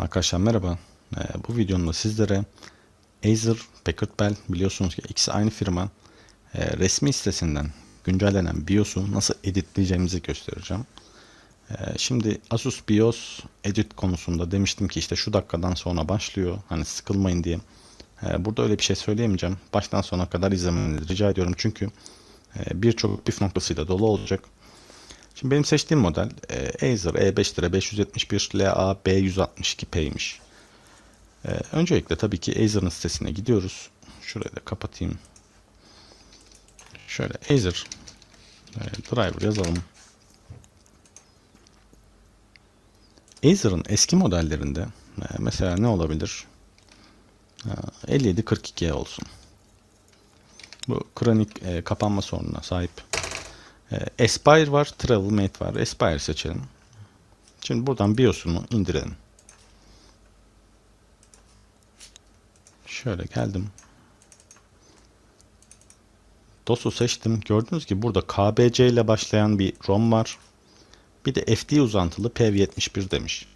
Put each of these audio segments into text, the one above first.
Arkadaşlar merhaba. Ee, bu videomda sizlere Acer, Packard Bell biliyorsunuz ki ikisi aynı firma e, resmi sitesinden güncellenen BIOS'u nasıl editleyeceğimizi göstereceğim. Ee, şimdi Asus BIOS edit konusunda demiştim ki işte şu dakikadan sonra başlıyor. Hani sıkılmayın diye. Ee, burada öyle bir şey söyleyemeyeceğim. Baştan sona kadar izlemenizi rica ediyorum. Çünkü e, birçok püf noktasıyla dolu olacak. Şimdi benim seçtiğim model e, Acer E5 571 LA B162P'ymiş. E, öncelikle tabii ki Acer'ın sitesine gidiyoruz. Şurayı da kapatayım. Şöyle Acer e, driver yazalım. Acer'ın eski modellerinde e, mesela ne olabilir? E, 5742 olsun. Bu kronik e, kapanma sorununa sahip e, Aspire var, Travelmate var. Aspire seçelim. Şimdi buradan BIOS'unu indirelim. Şöyle geldim. DOS'u seçtim. Gördüğünüz gibi burada KBC ile başlayan bir ROM var. Bir de FD uzantılı PV71 demiş.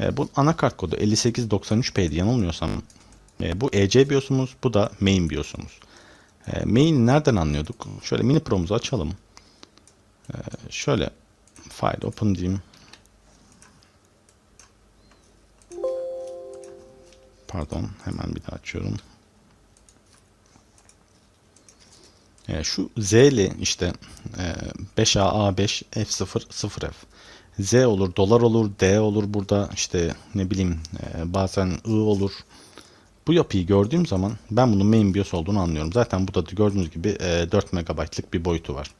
E, bu anakart kodu 5893P'ydi yanılmıyorsam. E, bu EC BIOS'umuz, bu da main BIOS'umuz. E, main nereden anlıyorduk? Şöyle mini pro'muzu açalım. Ee, şöyle file open diyeyim. Pardon hemen bir daha açıyorum. Ee, şu Z'li işte e, 5A5 F0 0F Z olur, dolar olur, D olur burada işte ne bileyim e, bazen I olur. Bu yapıyı gördüğüm zaman ben bunun main BIOS olduğunu anlıyorum. Zaten burada da gördüğünüz gibi e, 4 MB'lık bir boyutu var.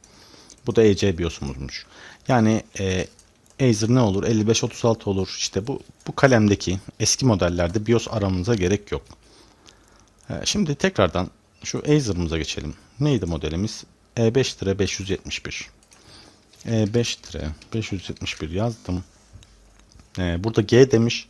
Bu da EC BIOS'umuzmuş. Yani e, Acer ne olur? 5536 olur. İşte bu bu kalemdeki eski modellerde BIOS aramamıza gerek yok. E, şimdi tekrardan şu Acer'ımıza geçelim. Neydi modelimiz? E5 571. E5 571 yazdım. E, burada G demiş.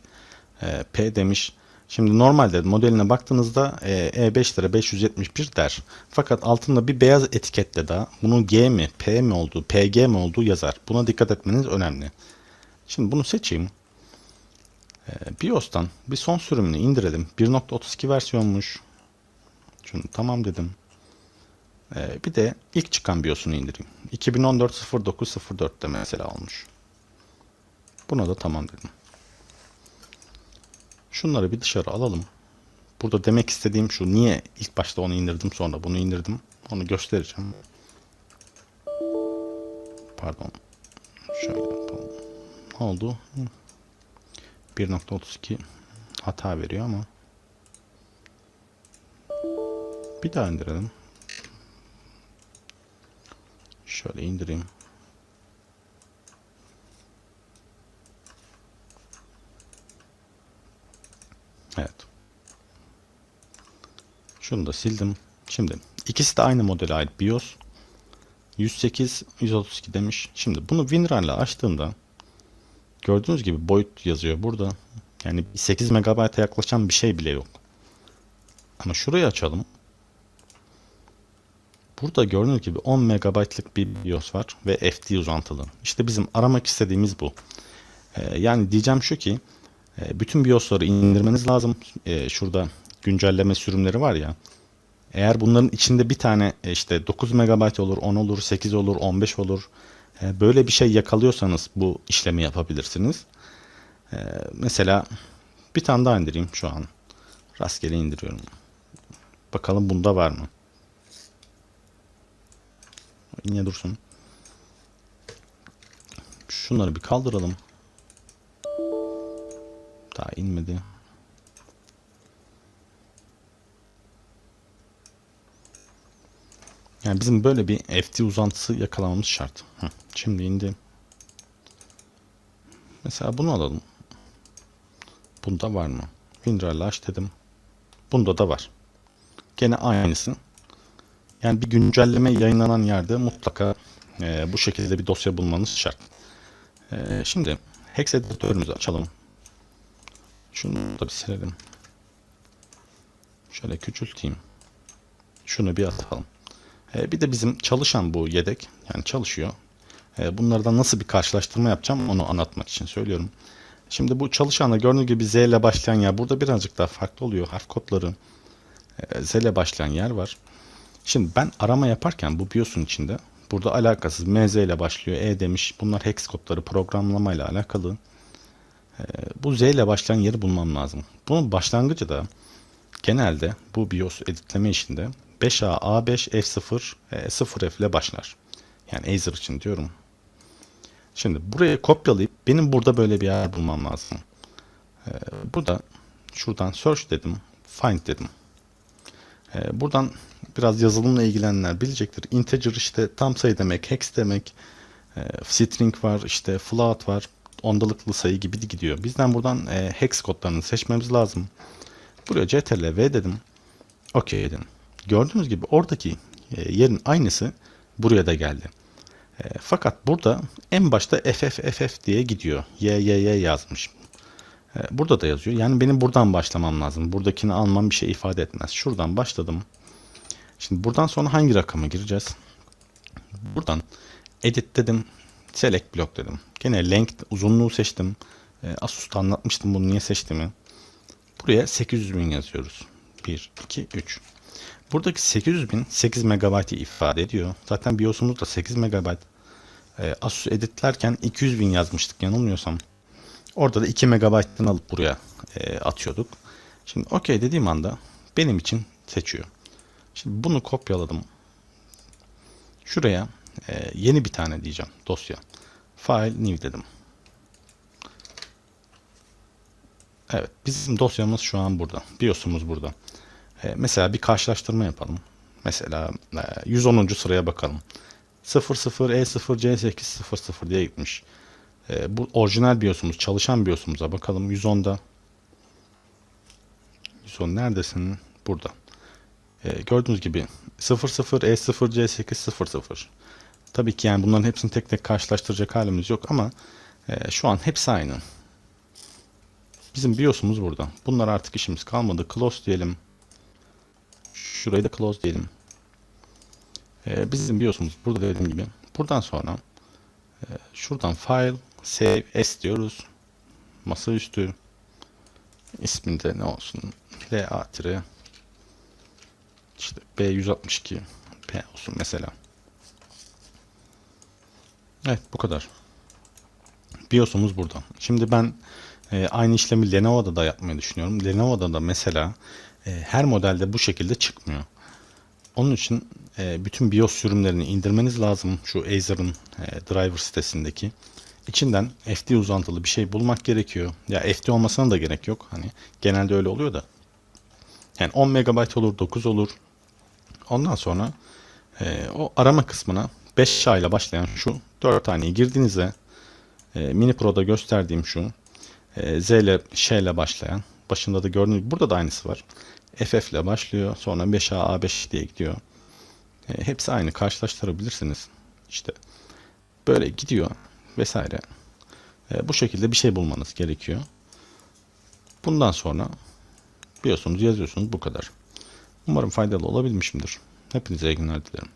E, P demiş. Şimdi normalde modeline baktığınızda e, E5 lira 571 der. Fakat altında bir beyaz etiketle daha bunun G mi, P mi olduğu, PG mi olduğu yazar. Buna dikkat etmeniz önemli. Şimdi bunu seçeyim. E, BIOS'tan bir son sürümünü indirelim. 1.32 versiyonmuş. Şunu tamam dedim. E, bir de ilk çıkan BIOS'unu indireyim. 2014 09 04'te mesela olmuş. Buna da tamam dedim. Şunları bir dışarı alalım. Burada demek istediğim şu. Niye ilk başta onu indirdim sonra bunu indirdim. Onu göstereceğim. Pardon. Şöyle yapalım. Ne oldu? 1.32 hata veriyor ama. Bir daha indirelim. Şöyle indireyim. Evet. Şunu da sildim. Şimdi ikisi de aynı modele ait BIOS. 108 132 demiş. Şimdi bunu WinRAR ile açtığımda gördüğünüz gibi boyut yazıyor burada. Yani 8 MB'a yaklaşan bir şey bile yok. Ama şurayı açalım. Burada gördüğünüz gibi 10 MB'lık bir BIOS var ve FD uzantılı. İşte bizim aramak istediğimiz bu. Ee, yani diyeceğim şu ki bütün BIOS'ları indirmeniz lazım. E, şurada güncelleme sürümleri var ya. Eğer bunların içinde bir tane e, işte 9 MB olur, 10 olur, 8 olur, 15 olur. Böyle bir şey yakalıyorsanız bu işlemi yapabilirsiniz. Mesela bir tane daha indireyim şu an. Rastgele indiriyorum. Bakalım bunda var mı? Yine dursun. Şunları bir kaldıralım. Daha inmedi. Yani bizim böyle bir FT uzantısı yakalamamız şart. Hı, şimdi indi. Mesela bunu alalım. Bunda var mı? WinRAR'la aç dedim. Bunda da var. Gene aynısı. Yani bir güncelleme yayınlanan yerde mutlaka e, bu şekilde bir dosya bulmanız şart. E, şimdi hex editörümüzü açalım. Şunu da bir silelim. Şöyle küçülteyim. Şunu bir atalım. Ee, bir de bizim çalışan bu yedek. Yani çalışıyor. Ee, bunlardan nasıl bir karşılaştırma yapacağım onu anlatmak için söylüyorum. Şimdi bu çalışanda gördüğünüz gibi Z ile başlayan yer burada birazcık daha farklı oluyor. Harf kodları e, Z ile başlayan yer var. Şimdi ben arama yaparken bu BIOS'un içinde burada alakasız MZ ile başlıyor. E demiş. Bunlar hex kodları programlamayla alakalı. E, bu Z ile başlayan yeri bulmam lazım. Bunun başlangıcı da genelde bu BIOS editleme işinde 5A, A5, F0, e, 0F ile başlar. Yani Acer için diyorum. Şimdi buraya kopyalayıp benim burada böyle bir yer bulmam lazım. Ee, burada şuradan search dedim, find dedim. Ee, buradan biraz yazılımla ilgilenenler bilecektir. Integer işte tam sayı demek, hex demek, e, string var, işte float var, ondalıklı sayı gibi gidiyor. Bizden buradan e, hex kodlarını seçmemiz lazım. Buraya ctrl v dedim. OK dedim. Gördüğünüz gibi oradaki e, yerin aynısı buraya da geldi. E, fakat burada en başta FF FF diye gidiyor. Y Y Y yazmış. E, burada da yazıyor. Yani benim buradan başlamam lazım. Buradakini almam bir şey ifade etmez. Şuradan başladım. Şimdi buradan sonra hangi rakama gireceğiz? Buradan edit dedim. Select block dedim. Gene length uzunluğu seçtim. E, Asus'ta anlatmıştım bunu niye seçtiğimi. Buraya 800 bin yazıyoruz. 1, 2, 3. Buradaki 800 bin 8 MB'ı ifade ediyor. Zaten BIOS'umuz da 8 MB. E, Asus editlerken 200 bin yazmıştık yanılmıyorsam. Orada da 2 MB'dan alıp buraya e, atıyorduk. Şimdi OK dediğim anda benim için seçiyor. Şimdi bunu kopyaladım. Şuraya e, yeni bir tane diyeceğim dosya. File new dedim. Evet bizim dosyamız şu an burada. BIOS'umuz burada. E, mesela bir karşılaştırma yapalım. Mesela e, 110. sıraya bakalım. 00 E0 C8 00 diye gitmiş. E, bu orijinal BIOS'umuz, çalışan BIOS'umuza bakalım. 110'da 110 neredesin? Burada. E, gördüğünüz gibi 00 E0 C8 00. Tabii ki yani bunların hepsini tek tek karşılaştıracak halimiz yok ama e, şu an hepsi aynı. Bizim BIOS'umuz burada. Bunlar artık işimiz kalmadı. Close diyelim. Şurayı da close diyelim. Ee, bizim BIOS'umuz burada dediğim gibi. Buradan sonra e, şuradan file save s diyoruz. Masaüstü isminde ne olsun? LA tire işte B162 P olsun mesela. Evet bu kadar. BIOS'umuz burada. Şimdi ben e, aynı işlemi Lenovo'da da yapmayı düşünüyorum. Lenovo'da da mesela e, her modelde bu şekilde çıkmıyor. Onun için e, bütün BIOS sürümlerini indirmeniz lazım. Şu Acer'ın e, driver sitesindeki. İçinden FD uzantılı bir şey bulmak gerekiyor. Ya FD olmasına da gerek yok. Hani genelde öyle oluyor da. Yani 10 MB olur, 9 olur. Ondan sonra e, o arama kısmına 5 A ile başlayan şu 4 taneyi girdiğinizde e, Mini Pro'da gösterdiğim şu e, Z ile Ş ile başlayan başında da gördüğünüz gibi burada da aynısı var. FF ile başlıyor. Sonra 5A A5 diye gidiyor. E, hepsi aynı. Karşılaştırabilirsiniz. İşte böyle gidiyor vesaire. E, bu şekilde bir şey bulmanız gerekiyor. Bundan sonra biliyorsunuz yazıyorsunuz bu kadar. Umarım faydalı olabilmişimdir. Hepinize iyi günler dilerim.